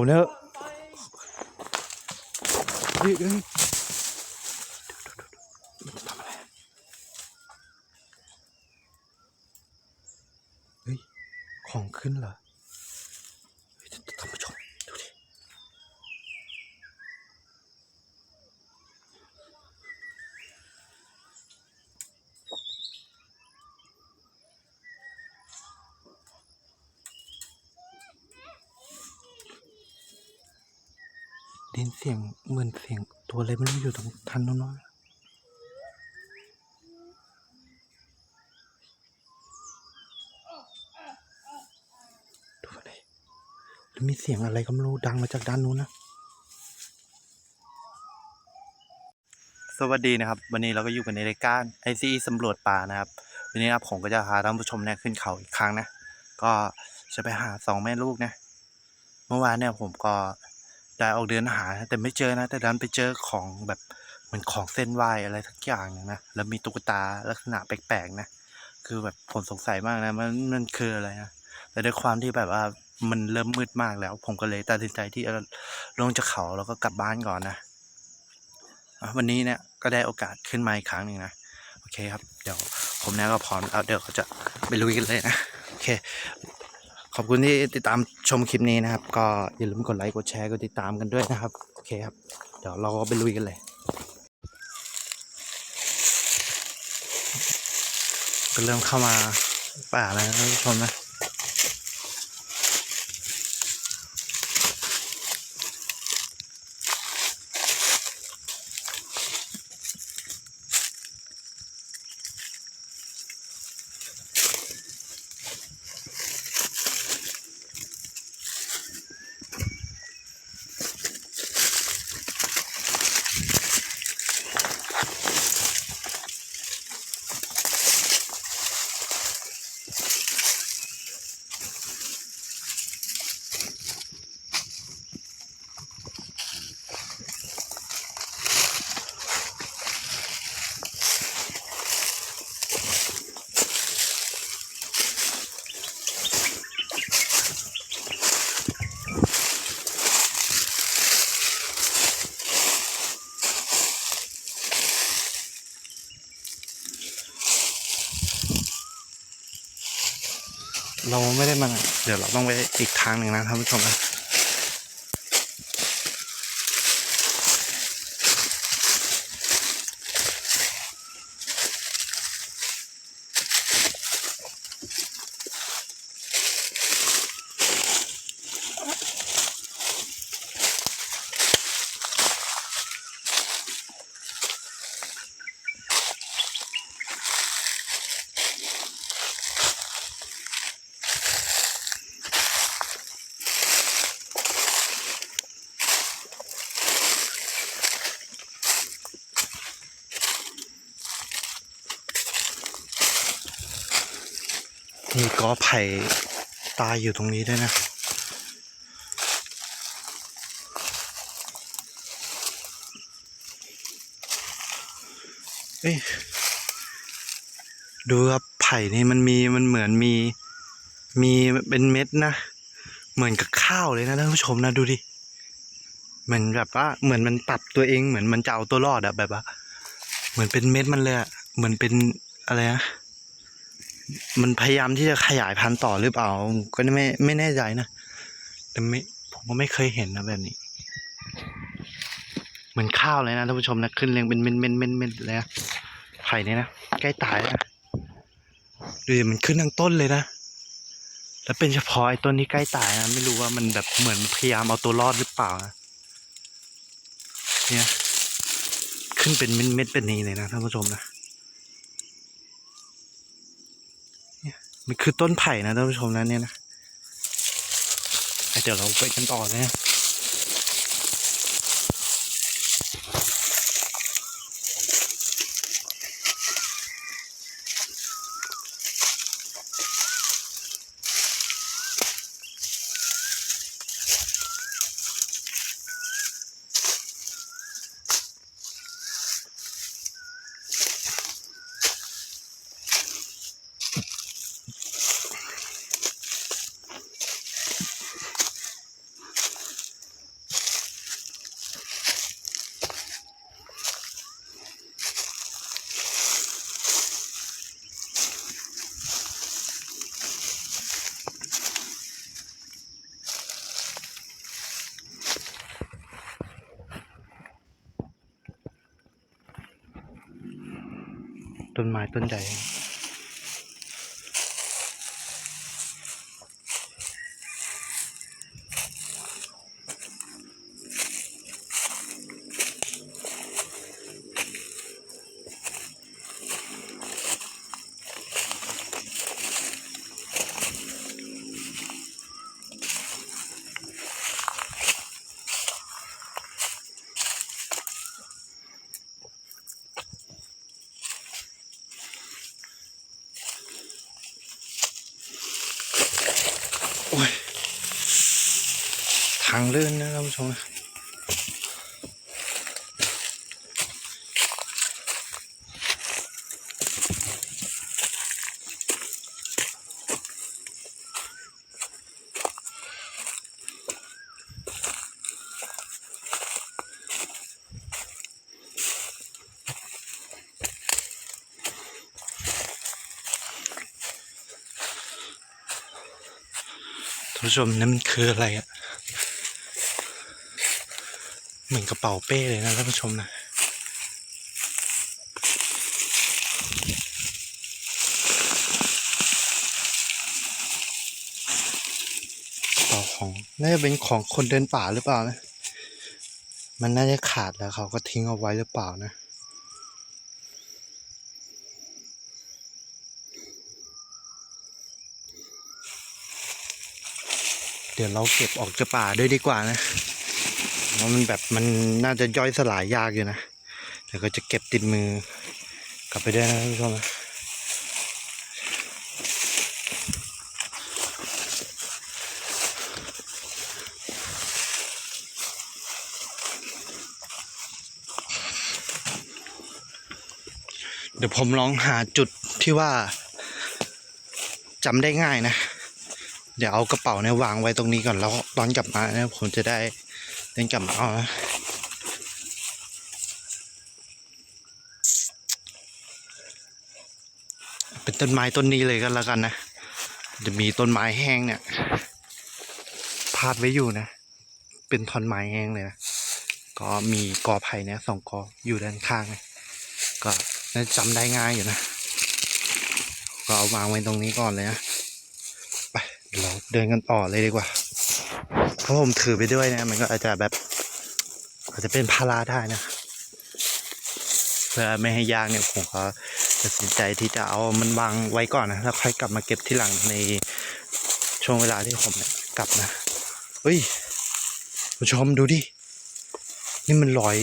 ผมเนี่ยเฮ้ยเฮ้ยมันจะทำอะไรอะเฮ้ย ของขึ้นเหรอเฮ้ยท่านผู้ชมดูดิ ไดยินเสียงเหมือนเสียงตัวอะไรไม่รู้อยู่ตรงทันโน้นๆดูดิแล้ว มีเสียงอะไรก็ไม่รู้ดังมาจากด้านนู้นนะ สวัสดีนะครับ วันนี้เราก็อยู่กันในรายการไอซีสำรวจป่านะครับ วันนี้นะครับผมก็จะพาท่านผู้ชมเนี่ยขึ้นเขาอีกครั้งนะ ก็จะไปหาสองแม่ลูกนะ เมื่อวานเนี่ยผมก็ได้ออกเดินหา แต่ไม่เจอนะ แต่ดันไปเจอของแบบเหมือนของเส้นไหวอะไรทักอย่างนะ แล้วมีตุ๊กตาลักษณะแปลกๆนะ คือแบบผมสงสัยมากนะ มันมันคืออะไรนะ แต่ด้วยความที่แบบว่า มันเริ่มมืดมากแล้ว ผมก็เลยตัดสินใจที่จะลงจากเขาแล้วก็กลับบ้านก่อนนะวันนี้เนี่ยก็ได้โอกาสขึ้นมาอีกครั้งหนึ่งนะโอเคครับ เดี๋ยวผมเนี่ยก็พร้อมแล้วเดี๋ยวก็จะไปลุยกันเลยนะโอเค ขอบคุณที่ติดตามชมคลิปนี้นะครับ ก็อย่าลืมกดไลค์กดแชร์กดติดตามกันด้วยนะครับโอเคครับ เดี๋ยวเราก็ไปลุยกันเลยก็เริ่มเข้ามาป่าแล้วนะท่านผู้ชมนะ เราไม่ได้มา เดี๋ยวเราต้องไปอีกทางหนึ่งนะท่านผู้ชมนะ มีกอไผ่ตายอยู่ตรงนี้ด้วยนะเอ้ยดูครับไผ่นี่มันมีมันเหมือนมีมีเป็นเม็ดนะ เหมือนกับข้าวเลยนะท่านผู้ชมนะดูดิเหมือนแบบว่าเหมือนมันปรับตัวเองเหมือนมันจะเอาตัวรอดอะแบบว่าเหมือนเป็นเม็ดมันเลยอะเหมือนเป็นอะไรนะ มันพยายามที่จะขยายพันธุ์ต่อหรือเปล่า ก็ไม่ไม่แน่ใจนะแต่ไม่ผมก็ไม่เคยเห็นนะแบบนี้ เหมือนข้าวเลยนะท่านผู้ชมนะขึ้นเรียงเป็นเม็ดเม็ดเม็ดเม็ดเลยนะไผ่เนี่ยนะใกล้ตายแล้วนะดูดิมันขึ้นทั้งต้นเลยนะแล้วเป็นเฉพาะไอ้ต้นที่ใกล้ตายนะไม่รู้ว่ามันแบบเหมือนพยายามเอาตัวรอดหรือเปล่านะเนี่ย ขึ้นเป็นเม็ดเม็ดเป็นนี้เลยนะท่านผู้ชมนะ มันคือต้นไผ่นะท่านผู้ชมนะเนี่ยนะเดี๋ยวเราไปกันต่อนะต้นะ ม้ต้นใด ลื่นนะท่านผู้ชมนะท่านผู้ชมนั่นมันคืออะไรอะ เหมือนกระเป๋าเป้เลยนะท่านผู้ชมนะกระเป๋าของน่าจะเป็นของคนเดินป่าหรือเปล่านะ มันน่าจะขาดแล้วเขาก็ทิ้งเอาไว้หรือเปล่านะเดี๋ยวเราเก็บออกจากป่าด้วยดีกว่านะ เพราะมันแบบมันน่าจะย่อยสลายยากอยู่นะเดี๋ยวก็จะเก็บติดมือกลับไปได้นะท่านนะเดี๋ยวผมลองหาจุดที่ว่าจำได้ง่ายนะ เดี๋ยวเอากระเป๋าเนี่ยวางไว้ตรงนี้ก่อนแล้วตอนกลับมาเนี่ยผมจะได้ เดินกลับมาเอานะเป็นต้นไม้ต้นนี้เลยกันแล้วกันนะ จะมีต้นไม้แห้งเนี่ยพาดไว้อยู่นะ เป็นท่อนไม้แห้งเลยนะ ก็มีกอไผ่เนี่ยสองกออยู่ด้านข้างนะก็น่าจำได้ง่ายอยู่นะ ก็เอาวางไว้ตรงนี้ก่อนเลยนะ ไปเราเดินกันต่อเลยดีกว่า ราะผมถือไปด้วยนะมันก็อาจจะแบบ อาจจะเป็นภาระได้นะ เพื่อไม่ให้ยากเนี่ยผมก็ตัดสินใจที่จะเอามันวางไว้ก่อนนะแล้วค่อยกลับมาเก็บที่หลังในช่วงเวลาที่ผมเนี่ยกลับนะเฮ้ยผู้ชมดูดิ นี่มันรอย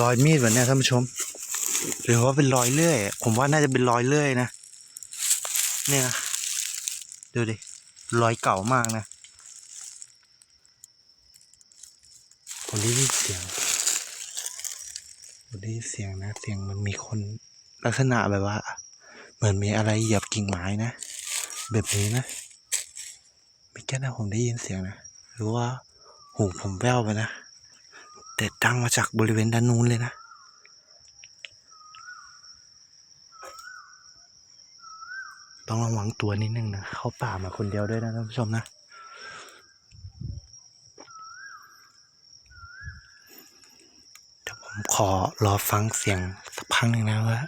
รอยมีดวะเนี่ยท่านผู้ชม หรือว่าเป็นรอยเลื่อย ผมว่าน่าจะเป็นรอยเลื่อยนะ เนี่ยนะดูดิรอยเก่ามากนะ ผมได้ยินเสียงผมได้ยินเสียงนะ เสียงมันมีคนลักษณะแบบว่า เหมือนมีอะไรเหยียบกิ่งไม้นะ แบบนี้นะไม่แค่นะผมได้ยินเสียงนะ หรือว่าหูผมแว่วไปนะ แต่ดังมาจากบริเวณด้านนู้นเลยนะต้องระวังตัวนิดนึงนะ เข้าป่ามาคนเดียวด้วยนะท่านผู้ชมนะ เดี๋ยว ผมขอรอฟังเสียงสักพักหนึ่งนะว่า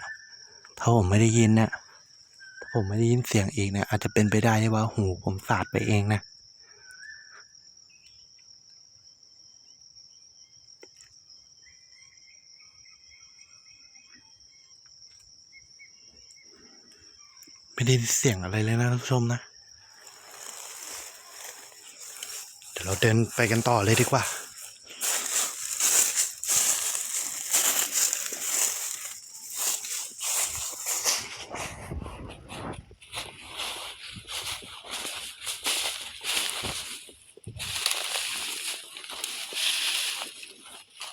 ถ้าผมไม่ได้ยินเนี่ยถ้าผมไม่ได้ยินเสียงอีกเนี่ยอาจจะเป็นไปได้ที่ว่าหูผมสาดไปเองนะไม่ได้ยินเสียงอะไรเลยนะท่านผู้ชมนะ เดี๋ยวเราเดินไปกันต่อเลยดีกว่า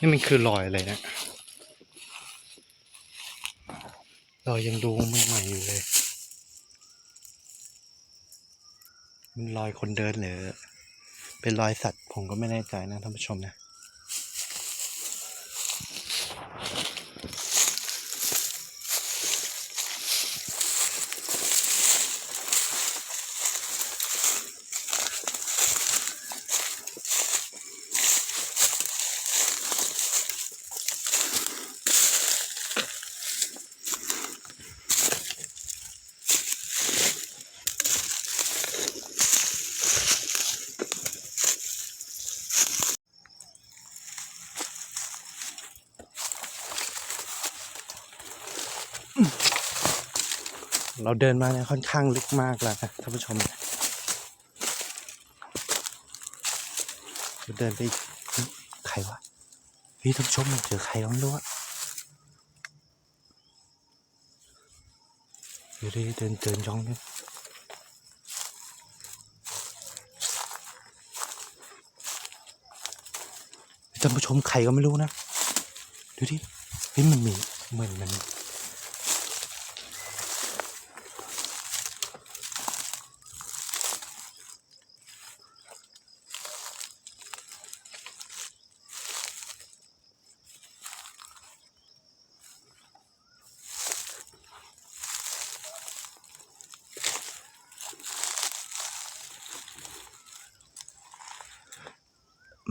นี่มันคือรอยอะไรเนะรอยยังดูใหม่ๆอยู่เลย มันรอยคนเดินหรือเป็นรอยสัตว์ผมก็ไม่แน่ใจนะท่านผู้ชมนะ เราเดินมาเนี่ยค่อนข้างลึกมากแล้วนะท่านผู้ชมเราเดินไปใครวะเฮ้ยท่านผู้ชมเจอใครบ้างด้วยเดี๋ยวดิเดินเดินย่องเนี่ยท่านผู้ชมใครก็ไม่รู้นะ ดูดิเฮ้ยมันมีเหมือนมัน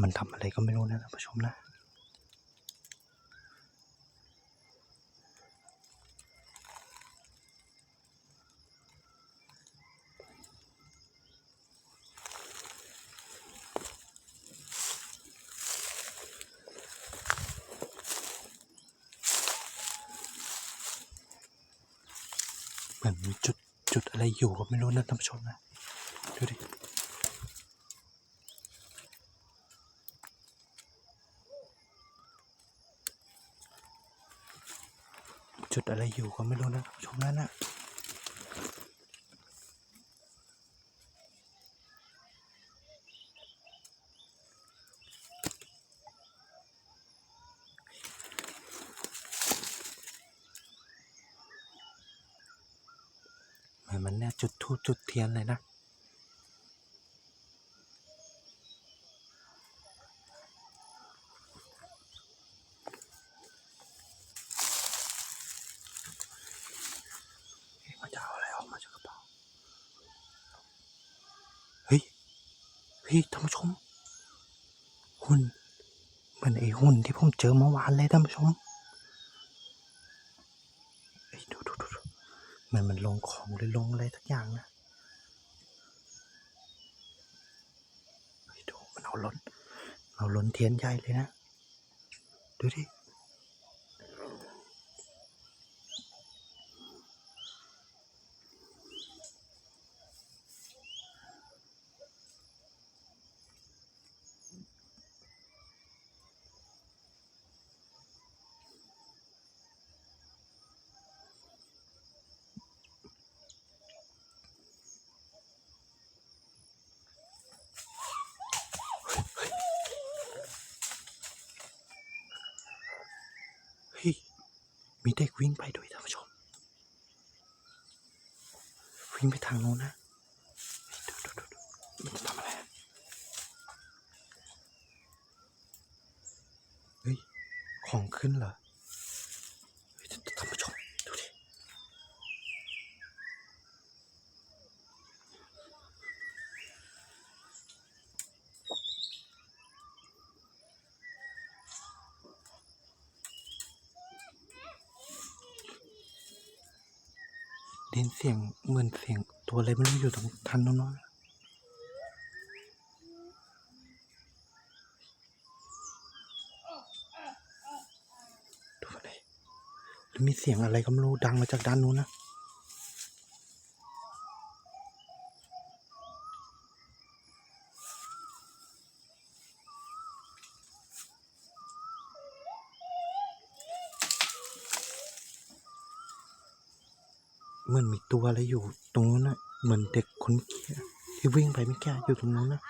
มันทำอะไรก็ไม่รู้นะท่านผู้ชมนะเหมือนมีจุดจุดอะไรอยู่ก็ไม่รู้นะท่านผู้ชมนะดูดิ จุดอะไรอยู่ก็ไม่รู้นะช่วงนั้นน่ะหมือนมันเนี่ยจุดทูบจุดเทียนเลยนะ เฮ้ยมันจะเอาอะไรออก มาจากกระเป๋า เฮ้ย เฮ้ยท่านผู้ชม หุ่น เหมือนไอ้หุ่นที่ผมเจอเมื่อวานเลยท่านผู้ชมเฮ้ยดูดูดูเหมันมันลงของหรือลงอะไรทักอย่างนะเฮ้ยดูมันเอาล้น เอาล้นเทียนใหญ่เลยนะ ดูดิ มีเด็กวิ่งไปด้วยท่านผู้ชม วิ่งไปทางโน้นนะดูดูดูมันจะทำอะไรเฮ้ย ของขึ้นเหรอเฮ้ยท่านผู้ชม ดูดิ ได้ยินเสียงเหมือนเสียงตัวอะไรไม่รู้อยู่ตรงทันน้อยดูอะไรหรือมีเสียงอะไรก็ไม่รู้ดังมาจากด้านนู้นนะ มือนมีตัวอะไรอยู่ตรงนู้นนะเหมือนเด็กคนเมื่อกี้ที่วิ่งไปไม่แก่อยู่ตรงนู้นนะ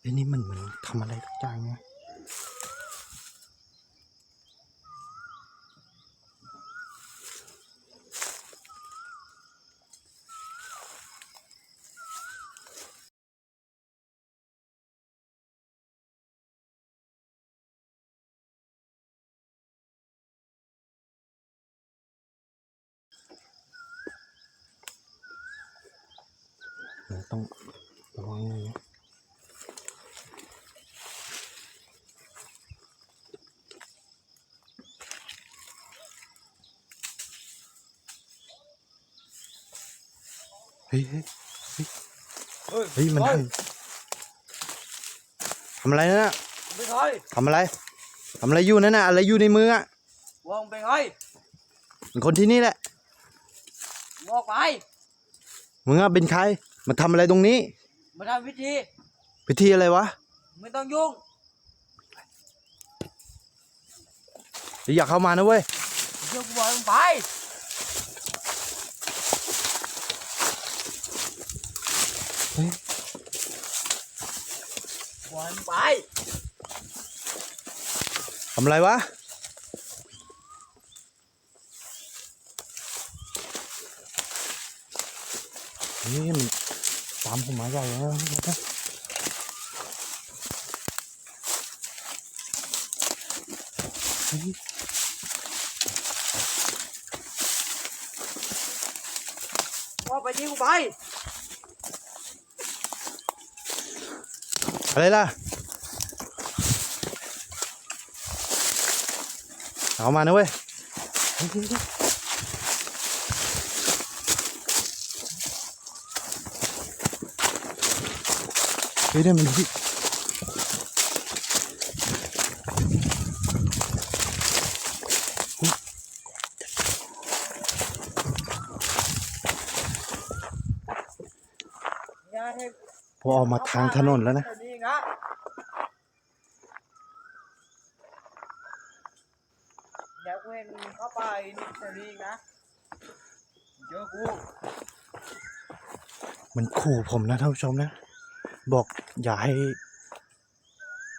ไอ้นี่มันเหมือนทำอะไรสักอย่างไง ต้องระวังหน่อยนะเฮ้ยเฮ้ยเฮ้ยเฮ้ยเฮ้ยมันเฮ้หันทำอะไรนะไม่ใช่ทำอะไรทำอะไรอยู่นั่นน่ะอะไรอยู่ในมืออะวงไปไงเป็นคนที่นี่แหละงออกไปมึงอะเป็นใคร มาทำอะไรตรงนี้ มาทำพิธี พิธีอะไรวะ ไม่ต้องยุ่ง อย่าเข้ามานะเว้ยเชื่อกูบอกมึงไปเฮ้ย บอกมึงไป ทำอะไรวะ นี่มัน ตามผมมาใหญ่แล้วนะ เฮ้ยได้มันพี่อย่าให้พอออกมาทางถนนแล้วนะ เดี๋ยวกูเห็นเข้าไปนี่เสรีนะเจอกูมันขู่ผมนะท่านผู้ชมนะ บอกอย่าให้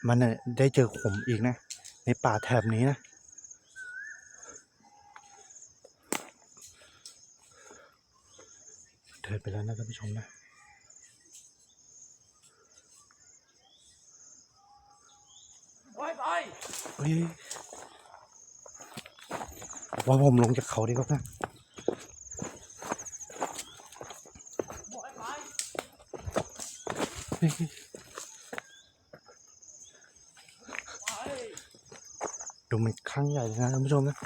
มันน่ะได้เจอผมอีกนะ ในป่าแถบนี้นะเดินไปแล้วนะท่านผู้ชมนะไปไปเฮ้ยว่าผมลงจากเขาดีกว่านะ ไปไป เฮ้ย ไป ดูมันครั้งใหญ่เลยนะท่านผู้ชมนะ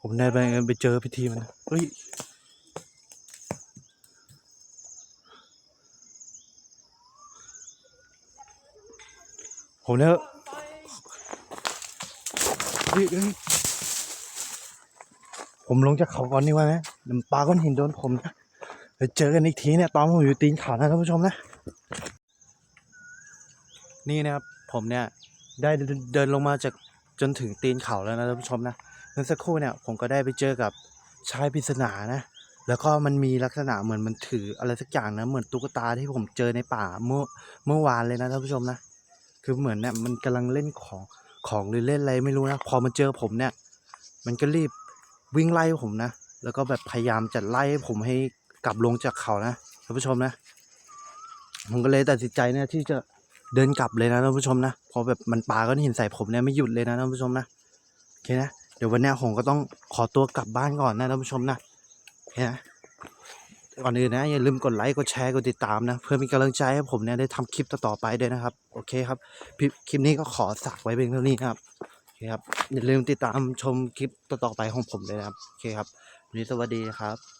ผมได้ไปไปเจอพิธีมันเฮ้ย ผมเนี่ยไปเฮ้ยเฮ้ยผมลงจากเขาก่อนนี่ว่านะเดี๋ยวปลาก้อนหินโดนผมนะ ดี๋ยวเจอกันอีกทีเนี่ยตอนผมอยู่ตีนเขานะท่านผู้ชมนะ นี่นะครับผมเนี่ยได้เดินลงมาจากจนถึงตีนเขาแล้วนะท่านผู้ชมนะเมื่อสักครู่เนี่ยผมก็ได้ไปเจอกับชายปริศนานะ แล้วก็มันมีลักษณะเหมือนมันถืออะไรสักอย่างนะเหมือนตุ๊กตาที่ผมเจอในป่าเมื่อเมื่อวานเลยนะท่านผู้ชมนะ คือเหมือนเนี่ยมันกำลังเล่นของของหรือเล่นอะไรไม่รู้นะพอมันเจอผมเนี่ย มันก็รีบวิ่งไล่ผมนะ แล้วก็แบบพยายามจะไล่ผมให้ กลับลงจากเขานะท่านผู้ชมนะผมก็เลยตัดสินใจเนี่ยที่จะเดินกลับเลยนะท่านผู้ชมนะเพอแบบมันปาก็หินใส่ผมเนี่ยไม่หยุดเลยนะท่านผู้ชมนะโอเคนะเดี๋ยววันนี้ผมก็ต้องขอตัวกลับบ้านก่อนนะท่านผู้ชมนะโอเคนะก่อนอื่นนะอย่าลืมกดไลค์กดแชร์กดติดตามนะ เพื่อเป็นกำลังใจให้ผมเนี่ยได้ทำคลิปต่อๆไปด้วยนะครับ โอเคครับคลิปนี้ก็ขอฝากไว้เพียงเท่านี้นะครับโอเคครับอย่าลืมติดตามชมคลิปต่อๆไปของผมเลยนะครับโอเคครับวันนี้สวัสดีครับ